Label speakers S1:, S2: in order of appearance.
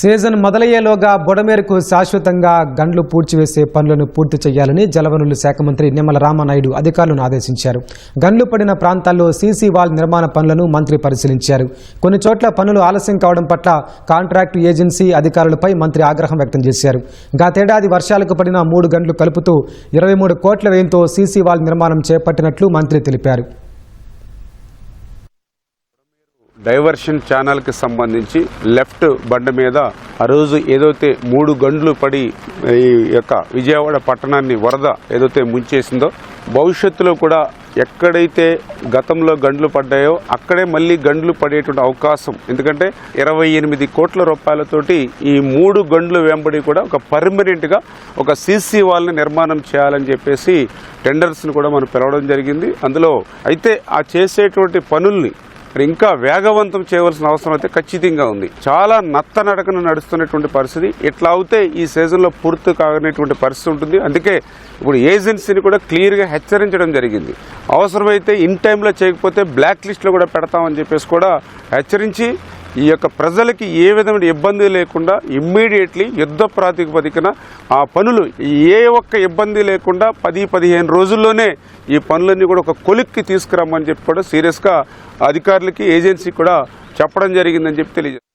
S1: Season మొదలయ్యేలోగా బుడమేరకు శాశ్వతంగా గండ్లు పూడ్చివేసే పనులను పూర్తి చేయాలని జలవనరుల శాఖ మంత్రి నిమ్మల రామానాయుడు అధికారులను ఆదేశించారు. గండ్లు పడిన ప్రాంతాల్లో సీసీ వాల్ నిర్మాణ పనులను మంత్రి పరిశీలించారు. కొన్ని చోట్ల పనులు ఆలస్యం కావడం పట్ల కాంట్రాక్టు ఏజెన్సీ అధికారులపై మంత్రి ఆగ్రహం వ్యక్తం చేశారు. గతేడాది వర్షాలకు పడిన మూడు గంటలు కలుపుతూ ఇరవై మూడు కోట్ల వ్యయంతో సీసీ వాల్ నిర్మాణం చేపట్టినట్లు మంత్రి తెలిపారు.
S2: డైవర్షన్ ఛానల్కి సంబంధించి లెఫ్ట్ బండ మీద ఆ రోజు ఏదైతే మూడు గండ్లు పడి ఈ యొక్క విజయవాడ పట్టణాన్ని వరద ఏదైతే ముంచేసిందో భవిష్యత్తులో కూడా ఎక్కడైతే గతంలో గండ్లు పడ్డాయో అక్కడే మళ్ళీ గండ్లు పడేటువంటి అవకాశం. ఎందుకంటే ఇరవై ఎనిమిది కోట్ల రూపాయలతోటి ఈ మూడు గండ్లు వెంబడి కూడా ఒక పర్మనెంట్గా ఒక సీసీ వాల్ని నిర్మాణం చేయాలని చెప్పేసి టెండర్స్ని కూడా మనం పిలవడం జరిగింది. అందులో అయితే ఆ చేసేటువంటి పనుల్ని ఇంకా వేగవంతం చేయవలసిన అవసరం అయితే ఖచ్చితంగా ఉంది. చాలా నత్త నడకన నడుస్తున్నటువంటి పరిస్థితి. ఇట్లా అవుతే ఈ సీజన్లో పూర్తి కాగనేటువంటి పరిస్థితి ఉంటుంది. అందుకే ఇప్పుడు ఏజెన్సీని కూడా క్లియర్గా హెచ్చరించడం జరిగింది. అవసరమైతే ఇన్ టైంలో చేయకపోతే బ్లాక్ లిస్ట్లో కూడా పెడతామని చెప్పేసి కూడా హెచ్చరించి ఈ యొక్క ప్రజలకి ఏ విధమైన ఇబ్బంది లేకుండా ఇమ్మీడియట్లీ యుద్ధ ప్రాతిపదికన ఆ పనులు ఏ ఒక్క ఇబ్బంది లేకుండా పది పదిహేను రోజుల్లోనే ఈ పనులన్నీ కూడా ఒక కొలిక్కి తీసుకురమ్మని చెప్పి కూడా సీరియస్గా అధికారులకి ఏజెన్సీ కూడా చెప్పడం జరిగిందని చెప్పి తెలియజేస్తారు